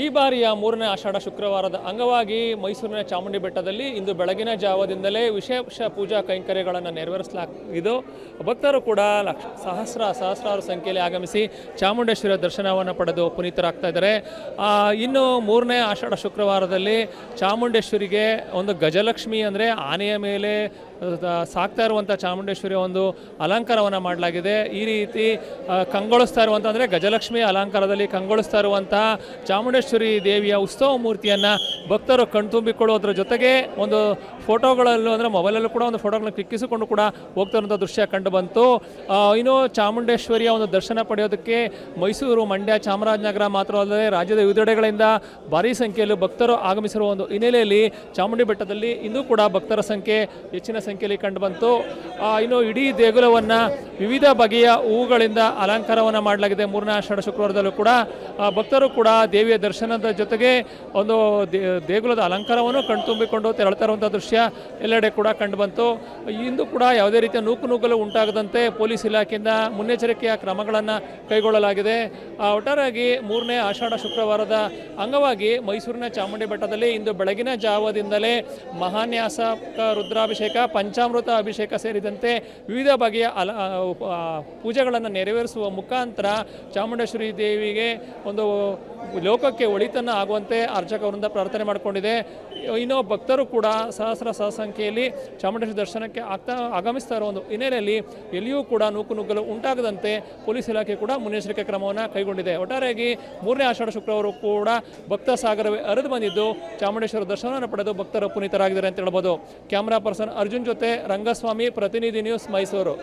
ಈ ಬಾರಿಯ ಮೂರನೇ ಆಷಾಢ ಶುಕ್ರವಾರದ ಅಂಗವಾಗಿ ಮೈಸೂರಿನ ಚಾಮುಂಡಿ ಬೆಟ್ಟದಲ್ಲಿ ಇಂದು ಬೆಳಗಿನ ಜಾವದಿಂದಲೇ ವಿಶೇಷ ಪೂಜಾ ಕೈಂಕರ್ಯಗಳನ್ನು ನೆರವೇರಿಸಲಾಗಿದ್ದು, ಭಕ್ತರು ಕೂಡ ಲಕ್ಷ, ಸಹಸ್ರ, ಸಹಸ್ರಾರು ಸಂಖ್ಯೆಯಲ್ಲಿ ಆಗಮಿಸಿ ಚಾಮುಂಡೇಶ್ವರಿಯ ದರ್ಶನವನ್ನು ಪಡೆದು ಪುನೀತರಾಗ್ತಾ ಇದ್ದಾರೆ. ಇನ್ನು ಮೂರನೇ ಆಷಾಢ ಶುಕ್ರವಾರದಲ್ಲಿ ಚಾಮುಂಡೇಶ್ವರಿಗೆ ಒಂದು ಗಜಲಕ್ಷ್ಮಿ ಅಂದರೆ ಆನೆಯ ಮೇಲೆ ಸಾಕ್ತಾ ಇರುವಂಥ ಚಾಮುಂಡೇಶ್ವರಿಯ ಒಂದು ಅಲಂಕಾರವನ್ನು ಮಾಡಲಾಗಿದೆ. ಈ ರೀತಿ ಕಂಗೊಳಿಸ್ತಾ ಇರುವಂಥ ಅಂದರೆ ಗಜಲಕ್ಷ್ಮಿ ಅಲಂಕಾರದಲ್ಲಿ ಕಂಗೊಳಿಸ್ತಾ ಇರುವಂಥ ಚಾಮುಂಡೇಶ್ವರಿ ದೇವಿಯ ಉತ್ಸವ ಮೂರ್ತಿಯನ್ನು ಭಕ್ತರು ಕಣ್ತುಂಬಿಕೊಳ್ಳೋದ್ರ ಜೊತೆಗೆ ಒಂದು ಫೋಟೋಗಳಲ್ಲೂ ಅಂದರೆ ಮೊಬೈಲಲ್ಲೂ ಕೂಡ ಒಂದು ಫೋಟೋಗಳನ್ನ ಕ್ಲಿಕ್ಕಿಸಿಕೊಂಡು ಕೂಡ ಹೋಗ್ತಾ ಇರುವಂಥ ದೃಶ್ಯ ಕಂಡು ಬಂತು. ಇನ್ನು ಚಾಮುಂಡೇಶ್ವರಿಯ ಒಂದು ದರ್ಶನ ಪಡೆಯೋದಕ್ಕೆ ಮೈಸೂರು ಮಂಡ್ಯ ಚಾಮರಾಜನಗರ ಮಾತ್ರ ಅಲ್ಲದೆ ರಾಜ್ಯದ ವಿವಿಧೆಡೆಗಳಿಂದ ಭಾರೀ ಸಂಖ್ಯೆಯಲ್ಲಿ ಭಕ್ತರು ಆಗಮಿಸಿರುವ ಒಂದು ಹಿನ್ನೆಲೆಯಲ್ಲಿ ಚಾಮುಂಡಿ ಬೆಟ್ಟದಲ್ಲಿ ಇಂದು ಕೂಡ ಭಕ್ತರ ಸಂಖ್ಯೆ ಹೆಚ್ಚಿನ ಸಂಖ್ಯೆಯಲ್ಲಿ ಕಂಡುಬಂತು ಇನ್ನು ಇಡೀ ದೇಗುಲವನ್ನು ವಿವಿಧ ಬಗೆಯ ಹೂವುಗಳಿಂದ ಅಲಂಕಾರವನ್ನು ಮಾಡಲಾಗಿದೆ. ಮೂರನೇ ಆಷಾಢ ಶುಕ್ರವಾರದಲ್ಲೂ ಕೂಡ ಭಕ್ತರು ಕೂಡ ದೇವಿಯ ದರ್ಶನದ ಜೊತೆಗೆ ಒಂದು ದೇಗುಲದ ಅಲಂಕಾರವನ್ನು ಕಣ್ತುಂಬಿಕೊಂಡು ತೆರಳ್ತಾ ಇರುವಂಥ ದೃಶ್ಯ ಎಲ್ಲೆಡೆ ಕೂಡ ಕಂಡುಬಂತು ಇಂದು ಕೂಡ ಯಾವುದೇ ರೀತಿಯ ನೂಕು ನುಗ್ಗಲು ಉಂಟಾಗದಂತೆ ಪೊಲೀಸ್ ಇಲಾಖೆಯಿಂದ ಮುನ್ನೆಚ್ಚರಿಕೆಯ ಕ್ರಮಗಳನ್ನು ಕೈಗೊಳ್ಳಲಾಗಿದೆ. ಒಟ್ಟಾರೆಯಾಗಿ ಮೂರನೇ ಆಷಾಢ ಶುಕ್ರವಾರದ ಅಂಗವಾಗಿ ಮೈಸೂರಿನ ಚಾಮುಂಡಿ ಬೆಟ್ಟದಲ್ಲಿ ಇಂದು ಬೆಳಗಿನ ಜಾವದಿಂದಲೇ ಮಹಾನ್ಯಾಸ ರುದ್ರಾಭಿಷೇಕ ಪಂಚಾಮೃತ ಅಭಿಷೇಕ ಸೇರಿದಂತೆ ವಿವಿಧ ಬಗೆಯ ಅಲ ಪೂಜೆಗಳನ್ನು ನೆರವೇರಿಸುವ ಮುಖಾಂತರ ಚಾಮುಂಡೇಶ್ವರಿ ದೇವಿಗೆ ಒಂದು ಲೋಕಕ್ಕೆ ಒಳಿತನ್ನು ಆಗುವಂತೆ ಅರ್ಚಕ ವೃಂದ ಪ್ರಾರ್ಥನೆ ಮಾಡಿಕೊಂಡಿದೆ. ಇನ್ನು ಭಕ್ತರು ಕೂಡ ಸಹಸ್ರ ಸಹಸಂಖ್ಯೆಯಲ್ಲಿ ಚಾಮುಂಡೇಶ್ವರಿ ದರ್ಶನಕ್ಕೆ ಆಗ್ತಾ ಆಗಮಿಸ್ತಾ ಇರೋ ಒಂದು ಹಿನ್ನೆಲೆಯಲ್ಲಿ ಎಲ್ಲಿಯೂ ಕೂಡ ನೂಕು ನುಗ್ಗಲು ಉಂಟಾಗದಂತೆ ಪೊಲೀಸ್ ಇಲಾಖೆ ಕೂಡ ಮುನ್ನೆಚ್ಚರಿಕೆ ಕ್ರಮವನ್ನು ಕೈಗೊಂಡಿದೆ. ಒಟ್ಟಾರೆಯಾಗಿ ಮೂರನೇ ಆಷಾಢ ಶುಕ್ರವಾರ ಕೂಡ ಭಕ್ತ ಸಾಗರವೇ ಹರಿದು ಬಂದಿದ್ದು ಚಾಮುಂಡೇಶ್ವರ ದರ್ಶನವನ್ನು ಪಡೆದು ಭಕ್ತರು ಪುನೀತರಾಗಿದ್ದಾರೆ ಅಂತ ಹೇಳ್ಬೋದು. ಕ್ಯಾಮರಾ ಪರ್ಸನ್ ಅರ್ಜುನ್ ಜೊತೆ ರಂಗಸ್ವಾಮಿ, ಪ್ರತಿನಿಧಿ ನ್ಯೂಸ್ ಮೈಸೂರು.